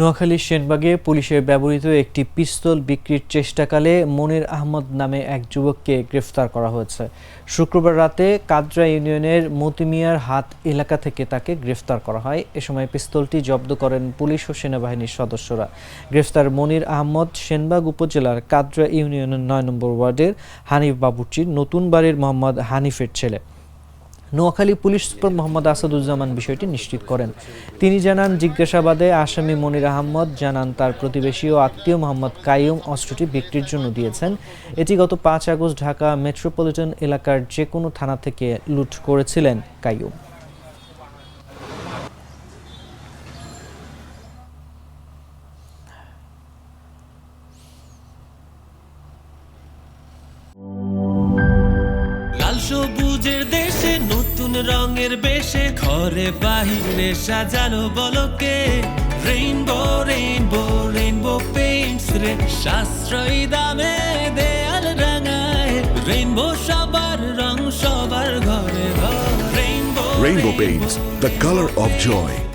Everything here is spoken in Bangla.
নোয়াখালীর সেনবাগে পুলিশের ব্যবহৃত একটি পিস্তল বিক্রির চেষ্টাকালে মনির আহমদ নামে এক যুবককে গ্রেফতার করা হয়েছে। শুক্রবার রাতে কাদরা ইউনিয়নের মতিমিয়ার হাত এলাকা থেকে তাকে গ্রেফতার করা হয়। এ সময় পিস্তলটি জব্দ করেন পুলিশ ও সেনাবাহিনীর সদস্যরা। গ্রেফতার মনির আহমদ সেনবাগ উপজেলার কাদরা ইউনিয়নের নয় নম্বর ওয়ার্ডের হানিফ বাবুর্চির নতুন বাড়ির মোহাম্মদ হানিফের ছেলে। নোয়াখালী পুলিশ সুপার মোহাম্মদ আসাদুজ্জামান বিষয়টি নিশ্চিত করেন। তিনি জানান, জিজ্ঞাসাবাদে আসামি মনির আহমদ জানান, তার প্রতিবেশী ও আত্মীয় মোহাম্মদ কাইয়ুম অস্ত্রটি বিক্রির জন্য দিয়েছেন। এটি গত পাঁচ আগস্ট ঢাকা মেট্রোপলিটন এলাকার যে কোনো থানা থেকে লুট করেছিলেন কাইয়ুম। লাল সবুজের নতুন রঙের বেশে ঘরে বাহিরে সাজানো বলকে। রেইনবো রেইনবো রেইনবো পেইন্টস রে সাশ্রয়ী দামে দেয়াল রাঙায়। রেইনবো সবার রং সবার ঘরে ঘর। Rainbow rainbow paints the colour of joy.